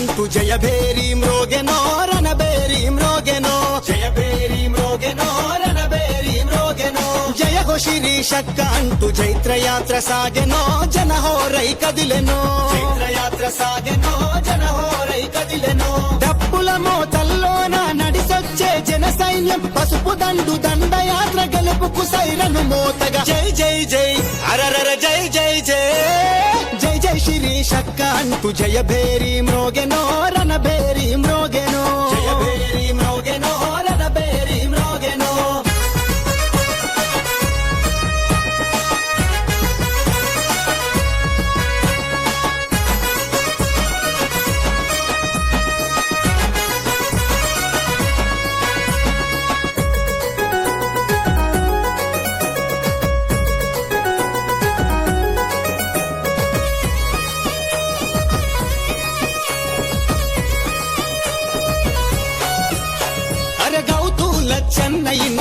అంటూ జయ భేరీ మ్రోగెనో రణబేరీ మ్రోగెనో జయ భేరీ మ్రోగెనో రణబేరీ మ్రోగెనో జయ హో శిరీషక్క అంటూ చైత్రయాత్ర సాగెనో జనహోరై కదిలెనో చైత్రయాత్ర సాగెనో జనహోరై కదిలెనో డప్పుల మోతల్లోన నడిసొచ్చే జన సైన్యం పసుపు దండు దండయాత్ర గెలుపుకు సైరను మోతగా. జై జై అంటూ జయ భేరీ మ్రోగెనో రణబేరీ మ్రోగెనో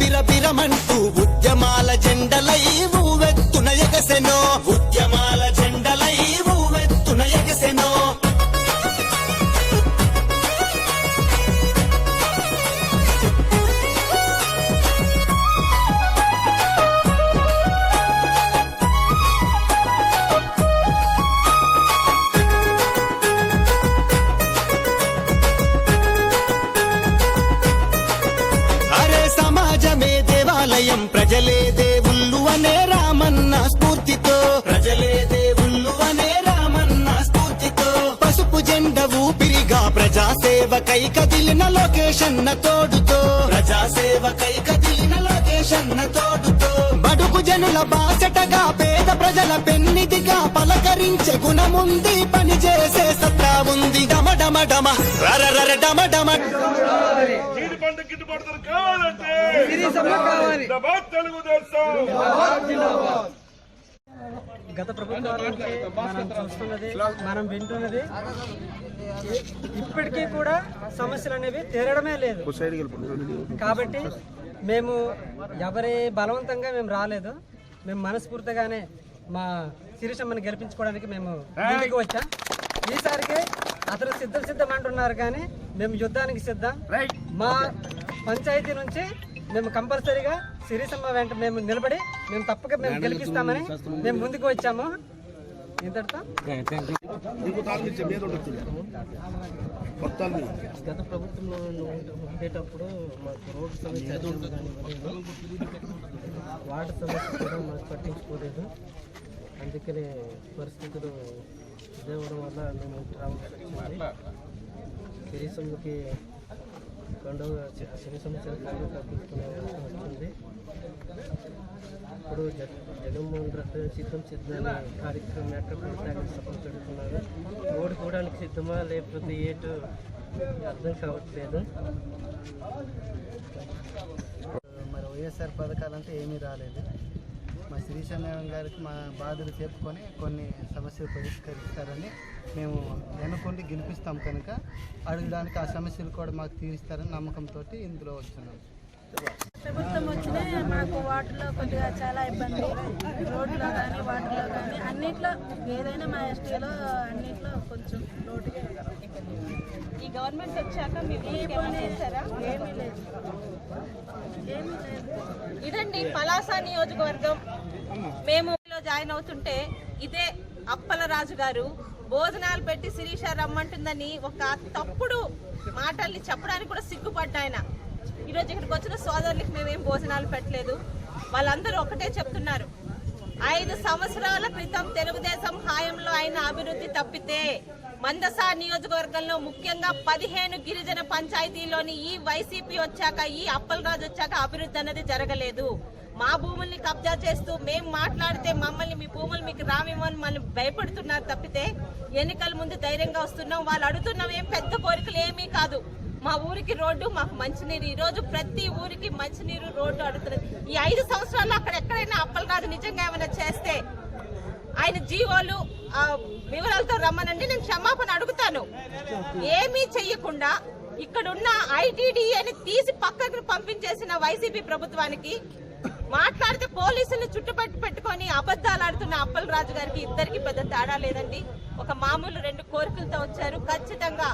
బిరబిరమంటూ ఉద్యమాల జెండలై నువ్వెత్తున ఎగసెనో. ఉద్యమాల దేవాలయం ప్రజలే దేవుళ్ళు అనే రామన్న స్ఫూర్తితో. ప్రజలే దేవుళ్ళు అనే రామన్న స్ఫూర్తితో. పసుపు జెండ ఊపిరిగా ప్రజాసేవకై కదిలిన లొకేషన్ తోడుతో. ప్రజాసేవకై కదిలిన లొకేషన్ తోడుతో. బడుగు జనుల బాసటగా పేద ప్రజల పెన్నిదిగా పలకరించే గుణముంది పని చేసే సత్తా ఉంది. డమ డమ డమ. రర డమ డమ. గిట్టుబాటు ధర కావాలంటే గత ప్రభుత్వాల నుంచి మనం చూస్తున్నది మనం వింటున్నది ఇప్పటికీ కూడా సమస్యలు అనేవి తీరడమే లేదు. కాబట్టి మేము ఎవరి బలవంతంగా మేము రాలేదు. మేము మనస్ఫూర్తిగానే మా శిరీషమ్మని గెలిపించుకోవడానికి మేము ముందుకు వచ్చాం. ఈసారికి అతను సిద్ధం సిద్ధం అంటున్నారు కానీ మేము యుద్ధానికి సిద్ధం. మా పంచాయతీ నుంచి మేము కంపల్సరీగా సిరిసమ్మ వెంట మేము నిలబడి మేము తప్పక మేము గెలిపిస్తామని మేము ముందుకు వచ్చాము. ఇంతటితో గత ప్రభుత్వంలో ఉండేటప్పుడు మాకు రోడ్డు సమస్య వాటర్ సమస్య కూడా మాకు పట్టించుకోలేదు. అందుకనే పరిస్థితులు ఇదేవడం వల్ల మేము వచ్చింది. సిరిసమ్మకి రెండవ శని సమస్యల కండవ కల్పించుకునే అవకాశం వచ్చింది. ఇప్పుడు జగ జగన్మోహన్ రెడ్డి సిద్ధం సిద్ధమని కార్యక్రమం ఎక్కడ కొనసాగి సపోర్ట్ పెడుతున్నారు ఓటు కూడానికి సిద్ధమా లేకపోతే ఏటు అర్థం కావట్లేదు. మరి వైఎస్ఆర్ పథకాలంటే ఏమీ రాలేదు. శ్రీశైలం గారికి మా బాధలు చెప్పుకొని కొన్ని సమస్యలు పరిష్కరిస్తారని మేము వెనుకొండి గెలిపిస్తాం కనుక అడగడానికి ఆ సమస్యలు కూడా మాకు తీరుస్తారని నమ్మకంతో ఇందులో వచ్చున్నాం ప్రభుత్వం వచ్చినా మాకు వాటర్లో కొద్దిగా చాలా ఇబ్బంది. రోడ్లో కానీ వాటర్లో కానీ అన్నిట్లో ఏదైనా మా ఎస్టీలో అన్నిట్లో కొంచెం లోటు ఈ గవర్నమెంట్ వచ్చాక మీ ఈ ఊరికి పని ఏమైనా చేశారా? ఏమీ లేదు. ఏమీ లేదు. ఇదండి పలాస నియోజకవర్గం. మేము జాయిన్ అవుతుంటే ఇదే అప్పల రాజు గారు భోజనాలు పెట్టి శిరీష రమ్మంటుందని ఒక తప్పుడు మాటల్ని చెప్పడానికి కూడా సిగ్గుపడ్డా ఆయన ఈరోజు ఇక్కడికి వచ్చిన సోదరులకి మేమేం భోజనాలు పెట్టలేదు. వాళ్ళందరూ ఒకటే చెప్తున్నారు. ఐదు సంవత్సరాల క్రితం తెలుగుదేశం హాయంలో అయిన అభివృద్ధి తప్పితే మందసా నియోజకవర్గంలో ముఖ్యంగా పదిహేను గిరిజన పంచాయతీలోని ఈ వైసీపీ వచ్చాక ఈ అప్పలరాజు వచ్చాక అభివృద్ధి అనేది జరగలేదు. మా భూముల్ని కబ్జా చేస్తూ మేం మాట్లాడితే మమ్మల్ని మీ భూములు మీకు రామివ్వని మనం భయపడుతున్నారు తప్పితే ఎన్నికల ముందు ధైర్యంగా వస్తున్నాం. వాళ్ళు అడుగుతున్నాం ఏం పెద్ద కోరికలు ఏమీ కాదు. మా ఊరికి రోడ్డు మాకు మంచినీరు. ఈరోజు ప్రతి ఊరికి మంచినీరు రోడ్డు అడుగుతున్నది. ఈ ఐదు సంవత్సరాల్లో అక్కడ ఎక్కడైనా అప్పలరాజు నిజంగా ఏమైనా చేస్తే ఆయన జీవోలు వివరాలతో రమ్మనండి నేను క్షమాపణ అడుగుతాను. ఏమీ చెయ్యకుండా ఇక్కడున్న ఐటీడీఏని తీసి పక్కకు పంపించేసిన వైసీపీ ప్రభుత్వానికి మాట్లాడితే పోలీసులు చుట్టుపట్టి పెట్టుకొని అబద్ధాలు ఆడుతున్న అప్పలరాజు గారికి ఇద్దరికి పెద్ద తేడా లేదండి. ఒక మామూలు రెండు కోరికలతో వచ్చారు. ఖచ్చితంగా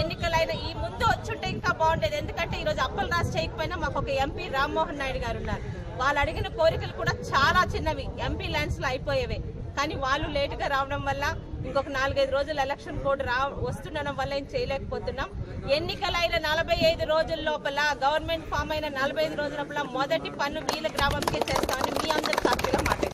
ఎన్నికలైన ఈ ముందు వచ్చుంటే ఇంకా బాగుండేది. ఎందుకంటే ఈరోజు అప్పల్ అప్పలరాజు చేయకపోయినా మాకు ఒక ఎంపీ రామ్మోహన్ నాయుడు గారు ఉన్నారు. వాళ్ళు అడిగిన కోరికలు కూడా చాలా చిన్నవి. ఎంపీ ల్యాండ్స్లో అయిపోయేవి అయిపోయేవే. కానీ వాళ్ళు లేటుగా రావడం వల్ల ఇంకొక నాలుగైదు రోజులు ఎలక్షన్ కోడ్ రా వస్తుండడం వల్ల ఏం చేయలేకపోతున్నాం. ఎన్నికలైన నలభై ఐదు రోజుల లోపల గవర్నమెంట్ ఫామ్ అయిన నలభై ఐదు రోజుల లోపల మొదటి పన్ను వీళ్ళ గ్రామంకే చేస్తామని మీ అందరి సాక్షిగా మాట్లాడుతున్నాం.